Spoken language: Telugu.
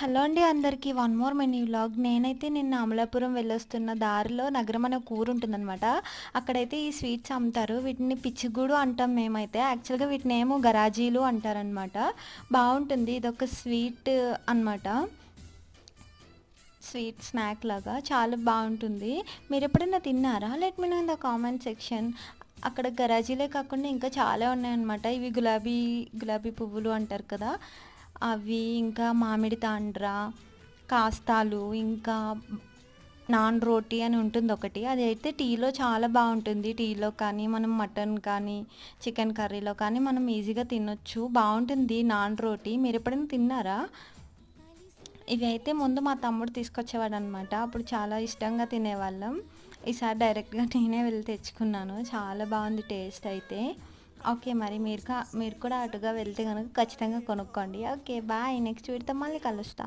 హలో అండి అందరికీ. వన్ మోర్ మెనీ వ్లాగ్ నేనైతే నిన్న అమలాపురం వెళ్ళొస్తున్న దారిలో నగరం అనే కూర ఉంటుందన్నమాట. అక్కడైతే ఈ స్వీట్స్ అమ్ముతారు. వీటిని పిచ్చిగూడు అంటాం మేమైతే. యాక్చువల్గా వీటిని ఏమో గరాజీలు అంటారనమాట బాగుంటుంది. ఇదొక స్వీట్ అన్నమాట. స్వీట్ స్నాక్ లాగా. చాలా బాగుంటుంది. మీరు ఎప్పుడైనా తిన్నారా? Let me know in the comment section. అక్కడ గరాజీలే కాకుండా ఇంకా చాలా ఉన్నాయన్నమాట. ఇవి గులాబీ గులాబీ పువ్వులు అంటారు కదా. అవి ఇంకా మామిడి తాండ్ర కాస్తాలు ఇంకా నాన్ రోటీ అని ఉంటుంది ఒకటి. అది అయితే టీలో చాలా బాగుంటుంది. టీలో కానీ మనం మటన్ కానీ చికెన్ కర్రీలో కానీ మనం ఈజీగా తినొచ్చు. బాగుంటుంది నాన్ రోటీ. మీరు ఎప్పుడైనా తిన్నారా? ఇవి అయితే ముందు మా తమ్ముడు తీసుకొచ్చేవాడు అనమాట అప్పుడు చాలా ఇష్టంగా తినేవాళ్ళం. ఈసారి డైరెక్ట్గా నేనే వెళ్ళి తెచ్చుకున్నాను. చాలా బాగుంది టేస్ట్ అయితే. ఓకే మరి మీరు కా మీరు కూడా అటుగా వెళ్తే కనుక ఖచ్చితంగా కొనుక్కోండి. Okay bye. నెక్స్ట్ వీడితో మళ్ళీ కలుస్తా.